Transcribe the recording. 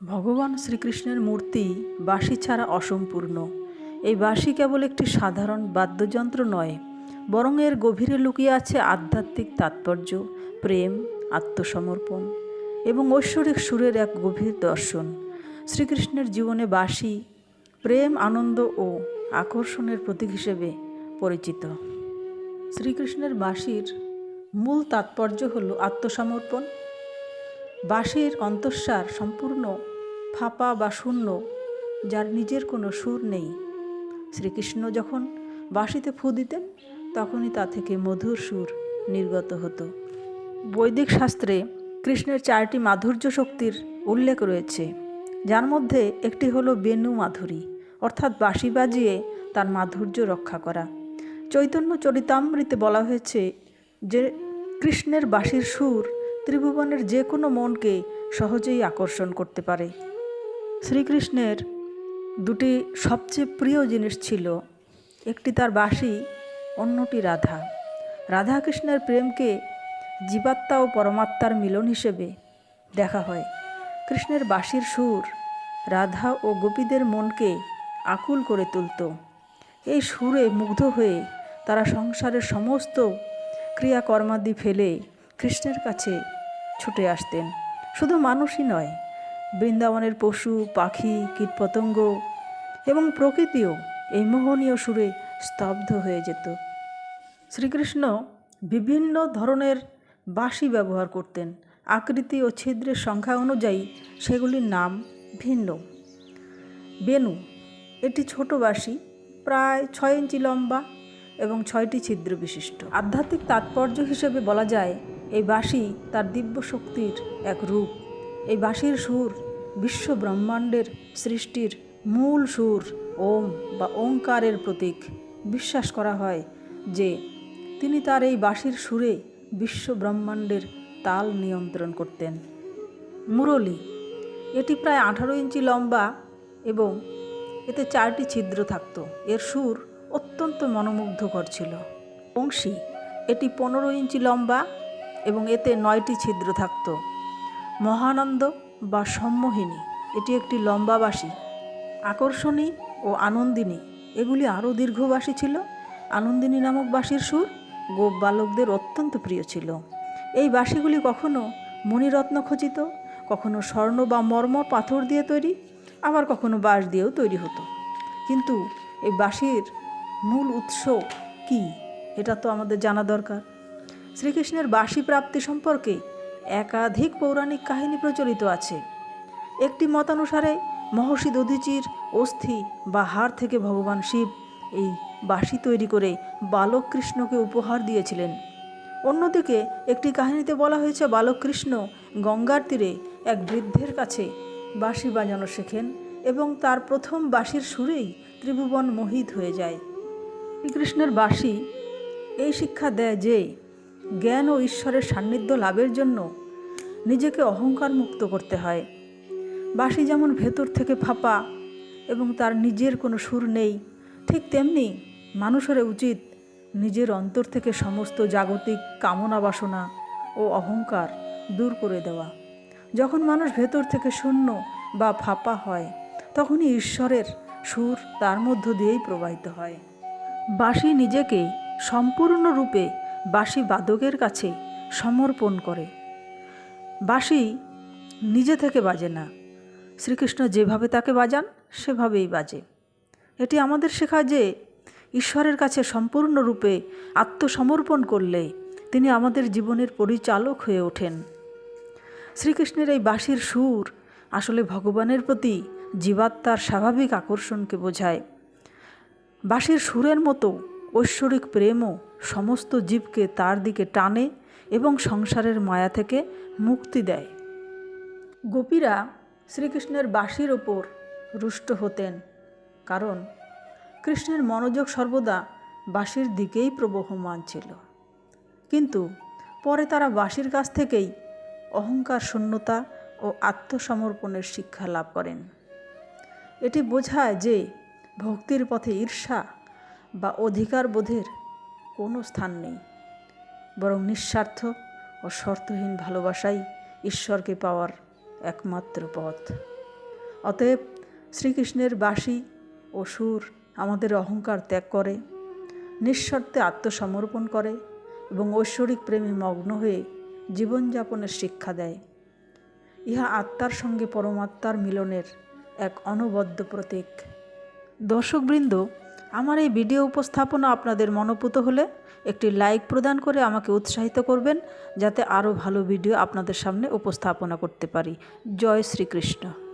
ভগবান শ্রীকৃষ্ণের মূর্তি বাঁশি ছাড়া অসম্পূর্ণ। এই বাঁশি কেবল একটি সাধারণ বাদ্যযন্ত্র নয়, বরং এর গভীরে লুকিয়ে আছে আধ্যাত্মিক তাৎপর্য, প্রেম, আত্মসমর্পণ এবং ঐশ্বরিক সুরের এক গভীর দর্শন। শ্রীকৃষ্ণের জীবনে বাঁশি প্রেম, আনন্দ ও আকর্ষণের প্রতীক হিসেবে পরিচিত। শ্রীকৃষ্ণের বাঁশির মূল তাৎপর্য হল আত্মসমর্পণ বাঁশির অন্তঃসার সম্পূর্ণ, ফাঁপা বা শূন্য, যার নিজের কোনো সুর নেই। শ্রীকৃষ্ণ যখন বাঁশিতে ফু দিতেন, তখনই তা থেকে মধুর সুর নির্গত হতো। বৈদিক শাস্ত্রে কৃষ্ণের চারটি মাধুর্য শক্তির উল্লেখ রয়েছে। যার মধ্যে একটি হলো বেনু মাধুরী, অর্থাৎ বাঁশি বাজিয়ে তার মাধুর্য রক্ষা করা। চৈতন্য চরিতামৃতে বলা হয়েছে যে, কৃষ্ণের বাঁশির সুর ত্রিভুবনের যে কোনো মনকে সহজেই আকর্ষণ করতে পারে। শ্রীকৃষ্ণের দুটি সবচেয়ে প্রিয় জিনিস ছিল, একটি তার বাঁশি অন্যটি রাধা। রাধাকৃষ্ণের প্রেমকে জীবাত্মা ও পরমাত্মার মিলন হিসেবে দেখা হয়। কৃষ্ণের বাঁশির সুর রাধা ও গোপীদের মনকে আকুল করে তুলত। এই সুরে মুগ্ধ হয়ে তারা সংসারের সমস্ত ক্রিয়াকর্মাদি ফেলে কৃষ্ণের কাছে ছুটে আসতেন। শুধু মানুষই নয়, বৃন্দাবনের পশু, পাখি, কীটপতঙ্গ এবং প্রকৃতিও এই মোহনীয় সুরে স্তব্ধ হয়ে যেত। শ্রীকৃষ্ণ বিভিন্ন ধরনের বাঁশি ব্যবহার করতেন। আকৃতি ও ছিদ্রের সংখ্যা অনুযায়ী সেগুলির নাম ভিন্ন। বেনু এটি ছোট বাঁশি, প্রায় ছয় ইঞ্চি লম্বা এবং ছয়টি ছিদ্র বিশিষ্ট। আধ্যাত্মিক তাৎপর্য হিসেবে বলা যায় এই বাঁশি তার দিব্য শক্তির এক রূপ। এই বাঁশির সুর বিশ্ব ব্রহ্মাণ্ডের সৃষ্টির মূল সুর ওম বা ওঙ্কারের প্রতীক। বিশ্বাস করা হয় যে তিনি তার এই বাঁশির সুরে বিশ্ব ব্রহ্মাণ্ডের তাল নিয়ন্ত্রণ করতেন। মুরলী, এটি প্রায় আঠারো ইঞ্চি লম্বা এবং এতে চারটি ছিদ্র থাকত। এর সুর অত্যন্ত মনোমুগ্ধকর ছিল। বংশী, এটি পনেরো ইঞ্চি লম্বা এবং এতে নয়টি ছিদ্র থাকত। মহানন্দ বা সম্মোহিনী, এটি একটি লম্বা বাঁশি আকর্ষণী ও আনন্দিনী। এগুলি আরও দীর্ঘবাসী ছিল। আনন্দিনী নামক বাঁশির সুর গোপ বালকদের অত্যন্ত প্রিয় ছিল। এই বাঁশিগুলি কখনো মণিরত্ন খচিত, কখনো স্বর্ণ বা মর্মর পাথর দিয়ে তৈরি, আবার কখনো বাঁশ দিয়েও তৈরি হতো। কিন্তু এই বাঁশির মূল উৎস কি? এটা তো আমাদের জানা দরকার। শ্রীকৃষ্ণের বাঁশি প্রাপ্তি সম্পর্কে একাধিক পৌরাণিক কাহিনী প্রচলিত আছে। একটি মতানুসারে মহর্ষি দধিচির অস্থি বা হাড় থেকে ভগবান শিব এই বাঁশি তৈরি করে বালক কৃষ্ণকে উপহার দিয়েছিলেন। অন্যদিকে একটি কাহিনীতে বলা হয়েছে বালক কৃষ্ণ গঙ্গার তীরে এক বৃদ্ধের কাছে বাঁশি বাজানো শেখেন এবং তার প্রথম বাঁশির সুরেই ত্রিভুবন মোহিত হয়ে যায়। শ্রীকৃষ্ণের বাঁশি এই শিক্ষা দেয় যে জ্ঞান ও ঈশ্বরের সান্নিধ্য লাভের জন্য নিজেকে অহংকার মুক্ত করতে হয়। বাঁশি যেমন ভেতর থেকে ফাঁপা এবং তার নিজের কোনো সুর নেই, ঠিক তেমনি মানুষের উচিত নিজের অন্তর থেকে সমস্ত জাগতিক কামনা বাসনা ও অহংকার দূর করে দেওয়া। যখন মানুষ ভেতর থেকে শূন্য বা ফাঁপা হয়, তখনই ঈশ্বরের সুর তার মধ্য দিয়েই প্রবাহিত হয়। বাঁশি নিজেকে সম্পূর্ণরূপে বাঁশি বাদকের কাছে সমর্পণ করে। বাঁশি নিজে থেকে বাজে না। শ্রীকৃষ্ণ যেভাবে তাকে বাজান, সেভাবেই বাজে। এটি আমাদের শেখায় যে ঈশ্বরের কাছে সম্পূর্ণরূপে আত্মসমর্পণ করলে তিনি আমাদের জীবনের পরিচালক হয়ে ওঠেন। শ্রীকৃষ্ণের এই বাঁশির সুর আসলে ভগবানের প্রতি জীবাত্মার স্বাভাবিক আকর্ষণকে বোঝায়। বাঁশির সুরের মতো ঐশ্বরিক প্রেমও সমস্ত জীবকে তার দিকে টানে এবং সংসারের মায়া থেকে মুক্তি দেয়। গোপীরা শ্রীকৃষ্ণের বাসির ওপর রুষ্ট হতেন, কারণ কৃষ্ণের মনোযোগ সর্বদা বাঁশির দিকেই প্রবহমান ছিল। কিন্তু পরে তারা বাঁশির কাছ থেকেই অহংকার শূন্যতা ও আত্মসমর্পণের শিক্ষা লাভ করেন। এটি বোঝায় যে ভক্তির পথে ঈর্ষা বা অধিকার বোধের কোনো স্থান নেই। বরং নিঃস্বার্থ ও শর্তহীন ভালোবাসাই ঈশ্বরকে পাওয়ার একমাত্র পথ। অতএব শ্রীকৃষ্ণের বাঁশি ও সুর আমাদের অহংকার ত্যাগ করে নিঃশর্তে আত্মসমর্পণ করে এবং ঐশ্বরিক প্রেমে মগ্ন হয়ে জীবনযাপনের শিক্ষা দেয়। ইহা আত্মার সঙ্গে পরমাত্মার মিলনের এক অনবদ্য প্রতীক। দর্শকবৃন্দ আমার এই ভিডিও উপস্থাপনা আপনাদের মনোপুত হলে একটি লাইক প্রদান করে আমাকে উৎসাহিত করবেন, যাতে আরও ভালো ভিডিও আপনাদের সামনে উপস্থাপনা করতে পারি। জয় শ্রীকৃষ্ণ।